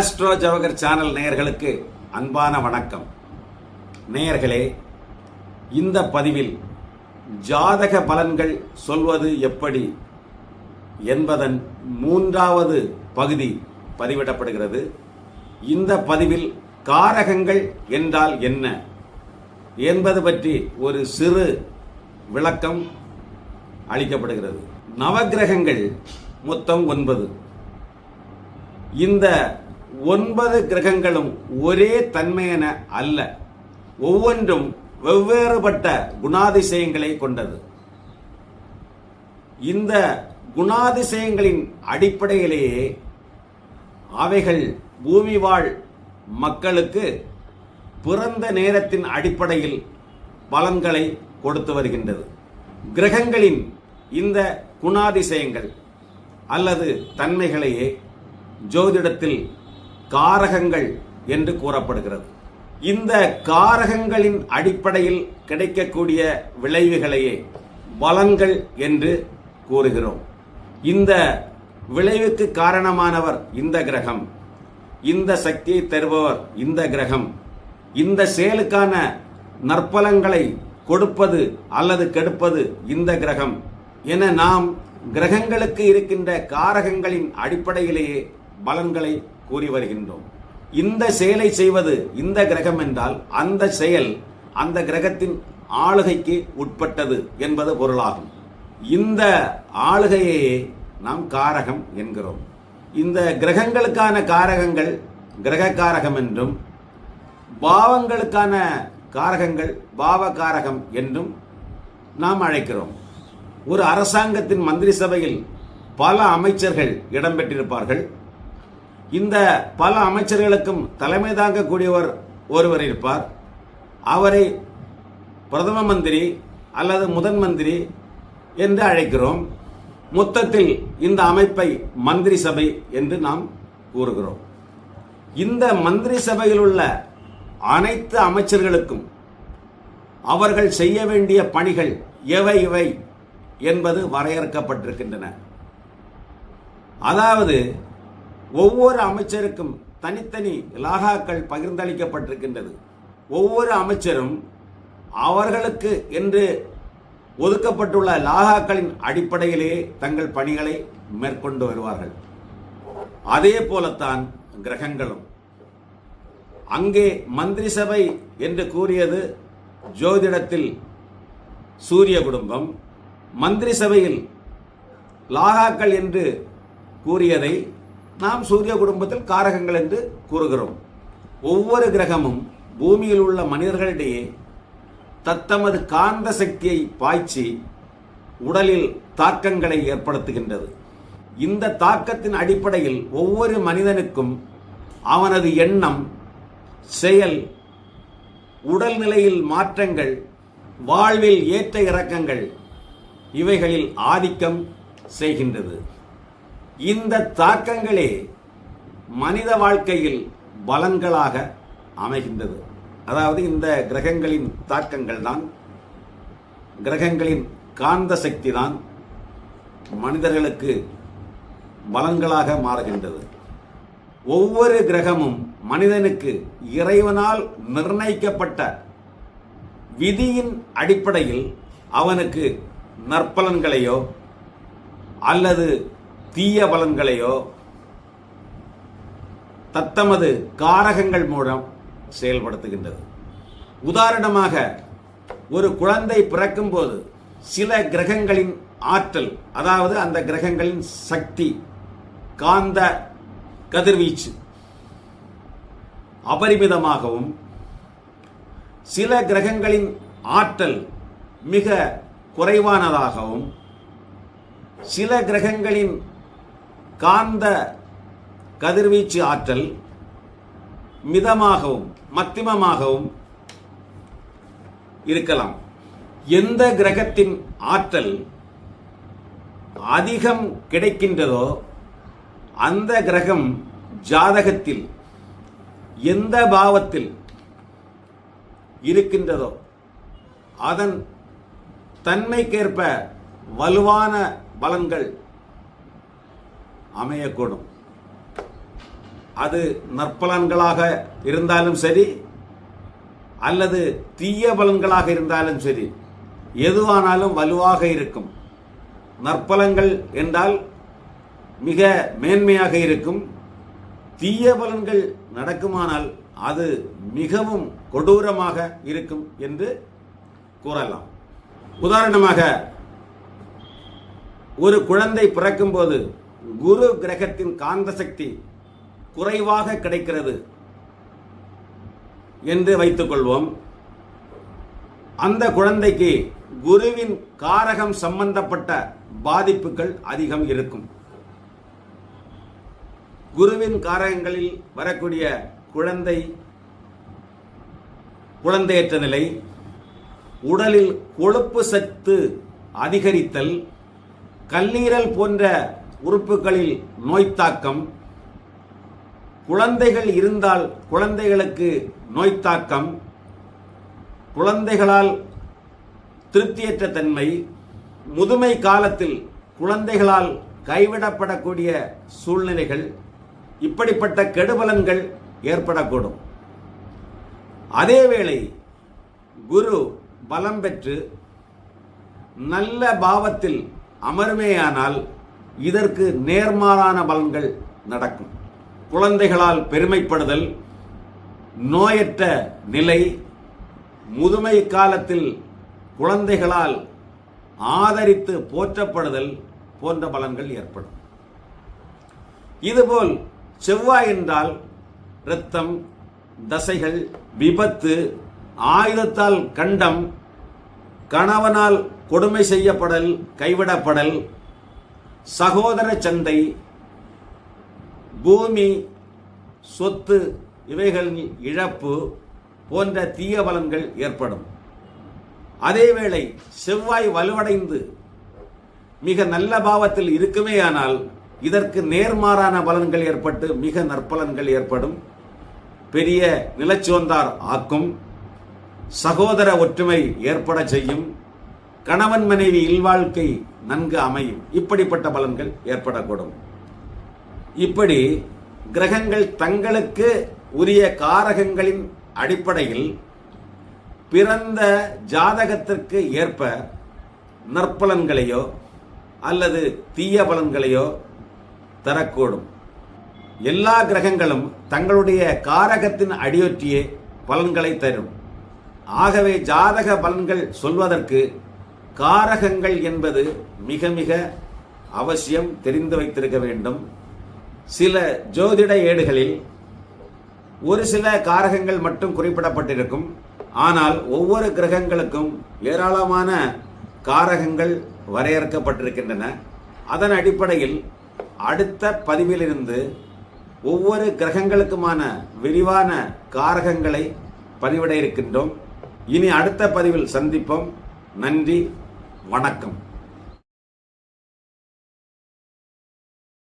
Astro Jawahar channel நேயர்களுக்கு அன்பான வணக்கம். நேயர்களே இந்த பதிவில் ஜாதக பலன்கள் சொல்வது எப்படி என்பதன் மூன்றாவது பகுதி பதிவிடப்படுகிறது. இந்த பதிவில் காரகங்கள் என்றால் என்ன என்பது பற்றி ஒரு சிறு விளக்கம் அளிக்கப்படுகிறது. நவக்கிரகங்கள் மொத்தம் ஒன்பது. இந்த ஒன்பது கிரகங்களும் ஒரே தன்மையென அல்ல. ஒவ்வொன்றும் வெவ்வேறுபட்ட குணாதிசயங்களை கொண்டது. இந்த குணாதிசயங்களின் அடிப்படையிலேயே அவைகள் பூமி வாழ் மக்களுக்கு பிறந்த நேரத்தின் அடிப்படையில் பலன்களை கொடுத்து வருகின்றது. கிரகங்களின் இந்த குணாதிசயங்கள் அல்லது தன்மைகளையே ஜோதிடத்தில் காரகங்கள் என்று கூறப்படுகிறது. இந்த காரகங்களின் அடிப்படையில் கிடைக்கக்கூடிய விளைவுகளையே பலங்கள் என்று கூறுகிறோம். இந்த விளைவுக்கு காரணமானவர் இந்த கிரகம். இந்த சக்தியை தருபவர் இந்த கிரகம். இந்த செயலுக்கான நற்பலங்களை கொடுப்பது அல்லது கெடுப்பது இந்த கிரகம் என நாம் கிரகங்களுக்கு இருக்கின்ற காரகங்களின் அடிப்படையிலேயே பலன்களை கூறி வருகின்றோம். இந்த செயலை செய்வது இந்த கிரகம் என்றால் அந்த செயல் அந்த கிரகத்தின் ஆளுகைக்கு உட்பட்டது என்பது பொருளாகும். இந்த ஆளுகையே நாம் காரகம் என்கிறோம். இந்த கிரகங்களுக்கான காரகங்கள் கிரக காரகம் என்றும் பாவங்களுக்கான காரகங்கள் பாவ காரகம் என்றும் நாம் அழைக்கிறோம். ஒரு அரசாங்கத்தின் மந்திரி சபையில் பல அமைச்சர்கள் இடம்பெற்றிருப்பார்கள். இந்த பல அமைச்சர்களுக்கும் தலைமை தாங்கக்கூடியவர் ஒருவர் இருப்பார். அவரை பிரதம மந்திரி அல்லது முதன் மந்திரி என்று அழைக்கிறோம். மொத்தத்தில் இந்த அமைப்பை மந்திரி சபை என்று நாம் கூறுகிறோம். இந்த மந்திரி சபையில் உள்ள அனைத்து அமைச்சர்களுக்கும் அவர்கள் செய்ய வேண்டிய பணிகள் எவை இவை என்பது வரையறுக்கப்பட்டிருக்கின்றன. அதாவது ஒவ்வொரு அமைச்சருக்கும் தனித்தனி லாகாக்கள் பகிர்ந்தளிக்கப்பட்டிருக்கின்றது. ஒவ்வொரு அமைச்சரும் அவர்களுக்கு என்று ஒதுக்கப்பட்டுள்ள லாகாக்களின் அடிப்படையிலே தங்கள் பணிகளை மேற்கொண்டு வருவார்கள். அதே போலத்தான் கிரகங்களும். அங்கே மந்திரி சபை என்று கூறியது ஜோதிடத்தில் சூரிய குடும்பம். மந்திரி சபையில் லாகாக்கள் என்று கூறியதை நாம் சூரிய குடும்பத்தில் காரகங்கள் என்று கூறுகிறோம். ஒவ்வொரு கிரகமும் பூமியில் உள்ள மனிதர்களிடையே தத்தமது காந்த சக்தியை பாய்ச்சி உடலில் தாக்கங்களை ஏற்படுத்துகின்றது. இந்த தாக்கத்தின் அடிப்படையில் ஒவ்வொரு மனிதனுக்கும் அவனது எண்ணம் செயல் உடல்நிலையில் மாற்றங்கள் வாழ்வில் ஏற்ற இறக்கங்கள் இவைகளில் ஆதிக்கம் செய்கின்றது. இந்த தாக்கங்களே மனித வாழ்க்கையில் பலன்களாக அமைகின்றது. அதாவது இந்த கிரகங்களின் தாக்கங்கள் தான் கிரகங்களின் காந்த சக்தி தான் மனிதர்களுக்கு பலன்களாக மாறுகின்றது. ஒவ்வொரு கிரகமும் மனிதனுக்கு இறைவனால் நிர்ணயிக்கப்பட்ட விதியின் அடிப்படையில் அவனுக்கு நற்பலன்களையோ அல்லது தீய பலன்களையோ தத்தமது காரகங்கள் மூலம் செயல்படுத்துகின்றது. உதாரணமாக ஒரு குழந்தை பிறக்கும்போது சில கிரகங்களின் ஆற்றல் அதாவது அந்த கிரகங்களின் சக்தி காந்த கதிர்வீச்சு அபரிமிதமாகவும் சில கிரகங்களின் ஆற்றல் மிக குறைவானதாகவும் சில கிரகங்களின் காந்த கதிர்வீச்சு ஆற்றல் மிதமாகவும் மத்திமமாகவும் இருக்கலாம். எந்த கிரகத்தின் ஆற்றல் அதிகம் கிடைக்கின்றதோ அந்த கிரகம் ஜாதகத்தில் எந்த பாவத்தில் இருக்கின்றதோ அதன் தன்மைக்கேற்ப வலுவான பலன்கள் அமையக்கூடும். அது நற்பலன்களாக இருந்தாலும் சரி அல்லது தீய பலன்களாக இருந்தாலும் சரி எதுவானாலும் வலுவாக இருக்கும். நற்பலங்கள் என்றால் மிக மேன்மையாக இருக்கும். தீய பலன்கள் நடக்குமானால் அது மிகவும் கொடூரமாக இருக்கும் என்று கூறலாம். உதாரணமாக ஒரு குழந்தை பிறக்கும்போது குரு கிரகத்தின் காந்த சக்தி குறைவாக கிடைக்கிறது என்று வைத்துக்கொள்வோம். அந்த குழந்தைக்கு குருவின் காரகம் சம்பந்தப்பட்ட பாதிப்புகள் அதிகம் இருக்கும். குருவின் காரகங்களில் வரக்கூடிய குழந்தை குழந்தையற்ற நிலை உடலில் கொழுப்பு சத்து அதிகரித்தல் கல்லீரல் போன்ற உறுப்புகளில் நோய்த்தாக்கம். குழந்தைகள் இருந்தால் குழந்தைகளுக்கு நோய்த்தாக்கம். குழந்தைகளால் திருப்தியற்ற தன்மை. முதுமை காலத்தில் குழந்தைகளால் கைவிடப்படக்கூடிய சூழ்நிலைகள். இப்படிப்பட்ட கெடுபலன்கள் ஏற்படக்கூடும். அதேவேளை குரு பலம் பெற்று நல்ல பாவத்தில் அமருமேயானால் இதற்கு நேர்மாறான பலன்கள் நடக்கும். குழந்தைகளால் பெருமைப்படுதல் நோயற்ற நிலை முதுமை காலத்தில் குழந்தைகளால் ஆதரித்து போற்றப்படுதல் போன்ற பலன்கள் ஏற்படும். இதுபோல் செவ்வாய் என்றால் இரத்தம் தசைகள் விபத்து ஆயுதத்தால் கண்டம் கணவனால் கொடுமை செய்யப்படல் கைவிடப்படல் சகோதர சந்தை பூமி சொத்து இவைகளின் இழப்பு போன்ற தீய பலன்கள் ஏற்படும். அதேவேளை செவ்வாய் வலுவடைந்து மிக நல்ல பாவத்தில் இருக்குமேயானால் இதற்கு நேர்மாறான பலன்கள் ஏற்பட்டு மிக நற்பலன்கள் ஏற்படும். பெரிய நிலச்சோந்தார் ஆக்கும். சகோதர ஒற்றுமை ஏற்பட செய்யும். கணவன் மனைவி இல்வாழ்க்கை நன்கு அமையும். இப்படிப்பட்ட பலன்கள் ஏற்படக்கூடும். இப்படி கிரகங்கள் தங்களுக்கு உரிய காரகங்களின் அடிப்படையில் பிறந்த ஜாதகத்திற்கு ஏற்ப நற்பலன்களையோ அல்லது தீய பலன்களையோ தரக்கூடும். எல்லா கிரகங்களும் தங்களுடைய காரகத்தின் அடியொற்றியே பலன்களை தரும். ஆகவே ஜாதக பலன்கள் சொல்வதற்கு காரகங்கள் என்பது மிக மிக அவசியம் தெரிந்து வைத்திருக்க வேண்டும். சில ஜோதிட ஏடுகளில் ஒரு சில காரகங்கள் மட்டும் குறிப்பிடப்பட்டிருக்கும். ஆனால் ஒவ்வொரு கிரகங்களுக்கும் ஏராளமான காரகங்கள் வரையறுக்கப்பட்டிருக்கின்றன. அதன் அடிப்படையில் அடுத்த பதிவிலிருந்து ஒவ்வொரு கிரகங்களுக்குமான விரிவான காரகங்களை பதிவிட இருக்கின்றோம். இனி அடுத்த பதிவில் சந்திப்போம். நன்றி வணக்கம்.